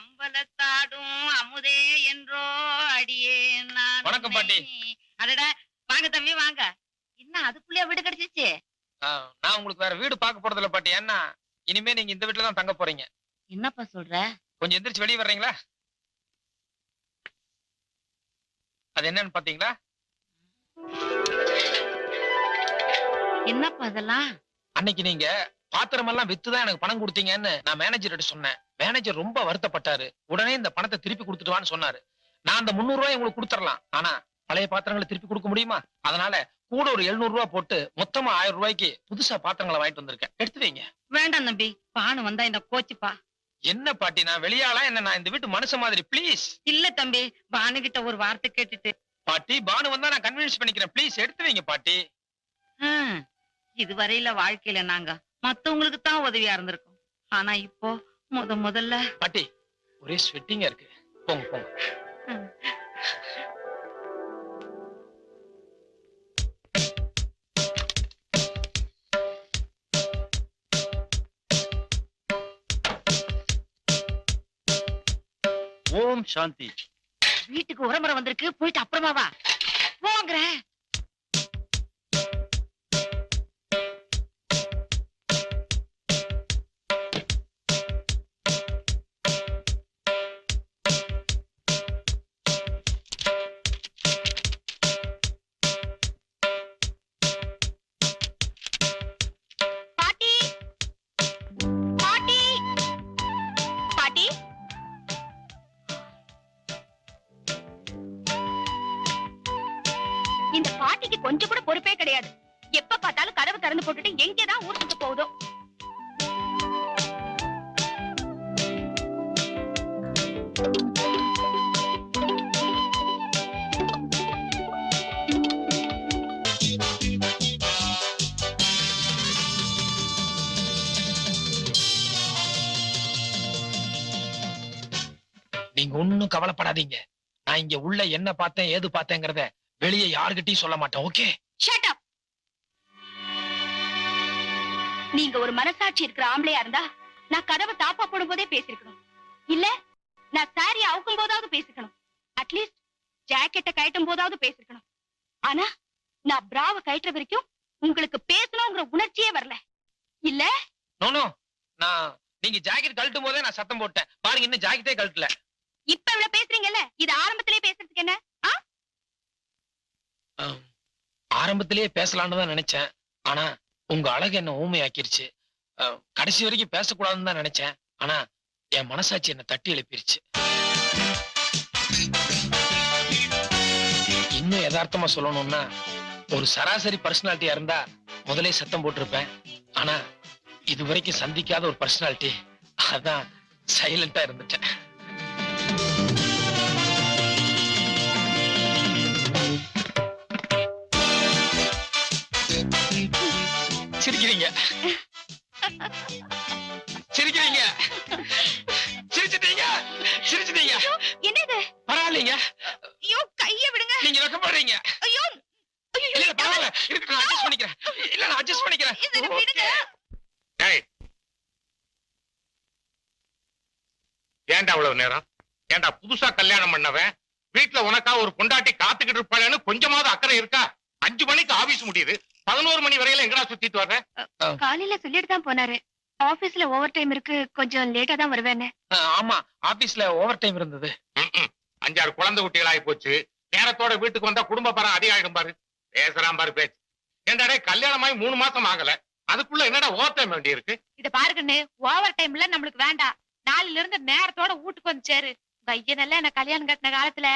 அம்பலத்தாடும் அமுதே என்றோ அடியே நான் வணக்கம், பாட்டி. அடடா வாங்க தம்பி வாங்க. என்ன அதுக்குள்ளே வீடு கிடைச்சிச்சு நான் உங்களுக்கு வேற வீடு பார்க்க போறது இல்ல பாட்டி. ஏன்னா இனிமே நீங்க இந்த வீட்டுல தான் தங்க போறீங்க. என்னப்பா சொல்ற? கொஞ்சம் எந்திரிச்சு வெளியே வர்றீங்களா? அது என்னன்னு பாத்தீங்களா? என்னப்பா அதெல்லாம் அன்னைக்கு நீங்க பாத்திரம் எல்லாம் வித்துதான் எனக்கு பணம் கொடுத்தீங்கன்னு நான் மேனேஜர்கிட்ட சொன்னேன். மேனேஜர் ரொம்ப வருத்தப்பட்டாரு. உடனே இந்த பணத்தை திருப்பி கொடுத்துட்டு வான்னு சொன்னாரு. நான் அந்த முந்நூறு ரூபாய் உங்களுக்கு கொடுத்துடலாம். ஆனா பழைய பாத்திரங்களை திருப்பி கொடுக்க முடியுமா? அதனால கூட ஒரு 700 ரூபாய் போட்டு மொத்தமா ஆயிரம் ரூபாய்க்கு புதுசா பாத்திரங்களை வாங்கிட்டு வந்திருக்கேன். எடுத்து வைங்க. வேண்டாம் தம்பி. பானு வந்தா இந்த கோச்சுப்பா. என்ன பாட்டி நான் வெளியாளா என்ன? நான் இந்த வீட்டு மனுஷன் மாதிரி ப்ளீஸ் இல்ல தம்பி. பானு கிட்ட ஒரு வார்த்தை கேட்டுட்டு. பாட்டி பானு வந்தா நான் கன்வின்ஸ் பண்ணிக்கிறேன். ப்ளீஸ் எடுத்து வைங்க பாட்டி. இதுவரையில வாழ்க்கையில நாங்க மத்தவங்களுக்கு தான் உதவியா இருந்திருக்கோம். ஆனா இப்போ முத முதல்ல. பாட்டி ஒரே ஸ்வெட்டிங்கா இருக்கு. போங்க போங்க. ஓம் சாந்தி. வீட்டுக்கு உரமுறை வந்திருக்கு போயிட்டு அப்புறமா வா. போங்கிறேன். கொஞ்சம் கூட பொறுப்பே கிடையாது. எப்ப பார்த்தாலும் கதவு திறந்து போட்டுட்டு எங்கேதான் ஊர் சுத்த போகுதோ. நீங்க ஒண்ணும் கவலைப்படாதீங்க. நான் இங்க உள்ள என்ன பார்த்தேன் ஏது பார்த்தேங்கிறத வெளியே யாருகிட்டயும் சொல்ல மாட்டேன் ஓகே ஷட் அப் நீங்க ஒரு மனசாட்சி இருக்கிற ஆம்பளையா இருந்தா நான் கதவை தாப்பா போடும் போதே பேசிருக்கணும். இல்ல நான் சாரி அவுக்கும் போதாவது பேசிக்கணும் அட்லீஸ்ட் ஜாக்கெட்டை கயட்டும் போதாவது பேசிருக்கணும். ஆனா நான் பிராவ கயற்ற வரைக்கும் உங்களுக்கு பேசணுங்கிற உணர்ச்சியே வரல. இல்ல? நோ நான் நீங்க ஜாக்கெட் கழட்டும் போதே நான் சத்தம் போட்டேன். பாருங்க இன்னும் ஜாக்கெட்டே கழட்டல. இப்ப இவ்வளவு பேசுறீங்கல்ல இது ஆரம்பத்திலே பேசுறதுக்கு என்ன ஆம். ஆரம்பத்திலேயே பேசலான்னு தான் நினைச்சேன். ஆனா உங்க அழகு என்ன ஊமையாக்கிருச்சு. கடைசி வரைக்கும் பேசக்கூடாதுன்னு தான் நினைச்சேன். ஆனா என் மனசாட்சி என்ன தட்டி எழுப்பிருச்சு. இன்னும் யதார்த்தமா சொல்லணும்னா ஒரு சராசரி பர்சனாலிட்டியா இருந்தா முதலே சத்தம் போட்டிருப்பேன். ஆனா இது வரைக்கும் சந்திக்காத ஒரு பர்சனாலிட்டி அதான் சைலண்டா இருந்துட்டேன். சிரிக்கிறீங்க? சிரிச்சிட்டீங்க? சிரிச்சிட்டீங்க? என்னது? பரவாயில்லைங்க. ஐயோ கைய விடுங்க. நீங்க வெக்கப்படுறீங்க. ஐயோ ஐயோ, இல்ல இல்ல, பரவாயில்ல. இருக்கு நான் அட்ஜஸ்ட் பண்ணிக்கிறேன். இல்ல நான் அட்ஜஸ்ட் பண்ணிக்கிறேன். டேய். ஏன்டா அவ்வளவு நேரம்? ஏன்டா புதுசா கல்யாணம் பண்ணவன்? வீட்டுல உனக்கா ஒரு பொண்டாட்டி காத்துக்கிட்டு இருப்பாளேன்னு கொஞ்சமாவது அக்கறை இருக்கா? அஞ்சு மணிக்கு ஆபீஸ் முடியுது. பதினோரு மணி வரையில எங்கடா சுத்திட்டு வர்ற? காலையில சொல்லிட்டு தான் போனாரு. ஆபீஸ்ல ஓவர் டைம் இருக்கு கொஞ்சம் லேட்டா தான் வருவேன்னு. ஆமா ஆபீஸ்ல ஓவர் டைம் இருந்தது. அஞ்சாறு குழந்தை குட்டிகள் ஆகி போச்சு. நேரத்தோட வீட்டுக்கு வந்தா குடும்ப பரம் அதிகாயிடும் பாரு. பேசுறான் பாரு பேச்சு. டேய், கல்யாணமாயி மூணு மாசம் ஆகல. அதுக்குள்ள என்னடா ஓவர் டைம் வேண்டி இருக்கு? இத பாருங்கன்னு ஓவர் டைம்ல நம்மளுக்கு வேண்டாம் நாளையில இருந்து நேரத்தோட வீட்டுக்கு வந்து சேரு. பையனெல்லாம் என்ன கல்யாணம் கட்டின காலத்துல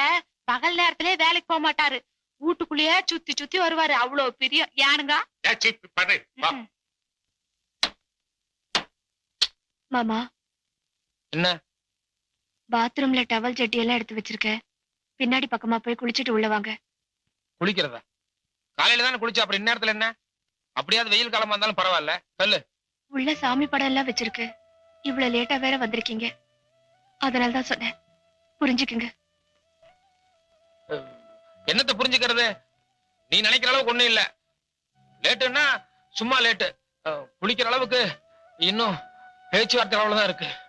பகல் நேரத்திலே வேலைக்கு போக மாட்டாரு. வீட்டுக்குள்ளேயே சுத்தி சுத்தி வருவாரு. அவ்வளவு பெரிய. மாமா. என்ன? பாத்ரூம்ல டவல் ஜட்டி எல்லாம் எடுத்து வச்சிருக்கேன் பின்னாடி பக்கமா போய் குளிச்சிட்டு உள்ள வாங்க. குளிக்கிறதா? காலையில தானே குளிச்சா அப்புறம் இந்நேரத்துல என்ன? அப்படியாவது வெயில் காலமா இருந்தாலும் பரவாயில்ல. சொல்லு. உள்ள சாமி படம் எல்லாம் வச்சிருக்கு. இவ்வளவு லேட்டா வேற வந்திருக்கீங்க. அதனால தான் சொன்னேன். புரிஞ்சுக்குங்க. என்னத்த புரிஞ்சுக்கிறது? நீ நினைக்கிற அளவுக்கு ஒண்ணும் இல்ல. லேட்டுன்னா சும்மா லேட்டு. குளிக்கிற அளவுக்கு இன்னும் பேச்சுவார்த்தை அவ்வளவுதான் இருக்கு.